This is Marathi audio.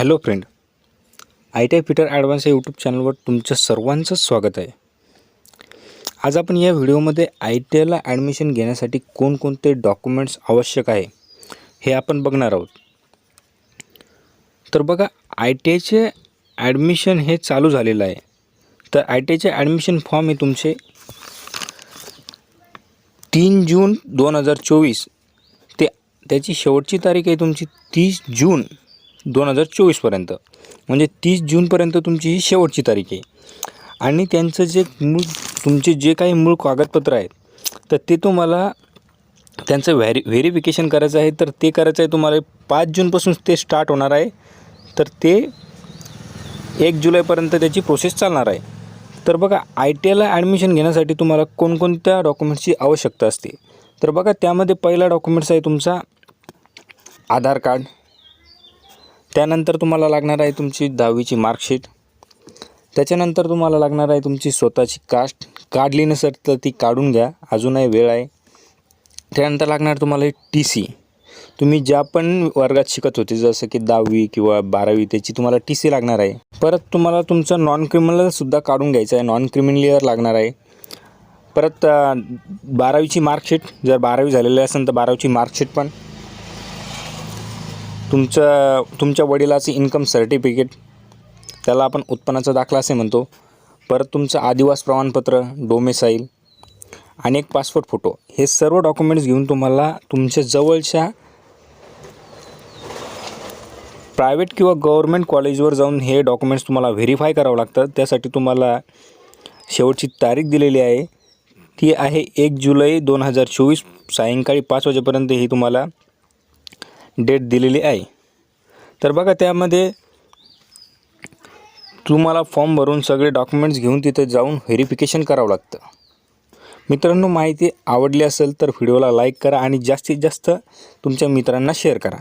Hello friend I T I Peter advance या यूट्यूब चॅनलवर तुमचं सर्वांचं स्वागत आहे. आज आपण या व्हिडिओमध्ये आय टी आयला ॲडमिशन घेण्यासाठी कोणकोणते डॉक्युमेंट्स आवश्यक आहे हे आपण बघणार आहोत. तर बघा आय टी आयचे ॲडमिशन हे चालू झालेलं आहे. तर आय टी आयचे ॲडमिशन फॉर्म हे तुमचे तीन जून दोन हजार चोवीस ते त्याची शेवटची तारीख आहे तुमची तीस जून. दोन हजार चोवीसपर्यंत म्हणजे तीस जूनपर्यंत तुमची ही शेवटची तारीख आहे. आणि त्यांचं जे मूळ तुमचे जे काही मूळ कागदपत्र आहेत तर ते तुम्हाला त्यांचं व्हॅरी व्हेरिफिकेशन करायचं आहे. तर ते करायचं आहे तुम्हाला पाच जूनपासून ते स्टार्ट होणार आहे. तर ते एक जुलैपर्यंत त्याची प्रोसेस चालणार आहे. तर बघा आय टी आयला ॲडमिशन घेण्यासाठी तुम्हाला कोणकोणत्या डॉक्युमेंट्सची आवश्यकता असते? तर बघा त्यामध्ये पहिला डॉक्युमेंट्स आहे तुमचा आधार कार्ड त्यानंतर तुम्हाला लागणार आहे तुमची दहावीची मार्कशीट त्याच्यानंतर तुम्हाला लागणार आहे तुमची स्वतःची कास्ट काढली नसेल तर ती काढून घ्या. अजूनही वेळ आहे. त्यानंतर लागणार तुम्हाला टी सी तुम्ही ज्या पण वर्गात शिकत होते जसं की दहावी किंवा बारावी त्याची तुम्हाला टी सी लागणार आहे. परत तुम्हाला तुमचं नॉन क्रिमिनलसुद्धा काढून घ्यायचं आहे. नॉन क्रिमिनलियर लागणार आहे. परत बारावीची मार्कशीट जर बारावी झालेली असेल तर बारावीची मार्कशीट पण. तुमचं तुमच्या वडिलाचं इन्कम सर्टिफिकेट त्याला आपण उत्पन्नाचा दाखला असे म्हणतो. परत तुमचं आदिवास प्रमाणपत्र डोमेसाईल आणि एक पासपोर्ट फोटो हे सर्व डॉक्युमेंट्स घेऊन तुम्हाला तुमच्या जवळच्या प्रायव्हेट किंवा गव्हर्मेंट कॉलेजवर जाऊन हे डॉक्युमेंट्स तुम्हाला व्हेरीफाय करावं लागतं. त्यासाठी तुम्हाला शेवटची तारीख दिलेली आहे. ती आहे एक जुलै दोन हजार चोवीस सायंकाळी पाच वाजेपर्यंत ही तुम्हाला डेट दिलेली आहे. तर बघा त्यामध्ये तुम्हाला फॉर्म भरून सगळे डॉक्युमेंट्स घेऊन तिथे जाऊन व्हेरिफिकेशन करावं लागतं. मित्रांनो माहिती आवडली असेल तर व्हिडिओला लाईक करा आणि जास्तीत जास्त तुमच्या मित्रांना शेअर करा.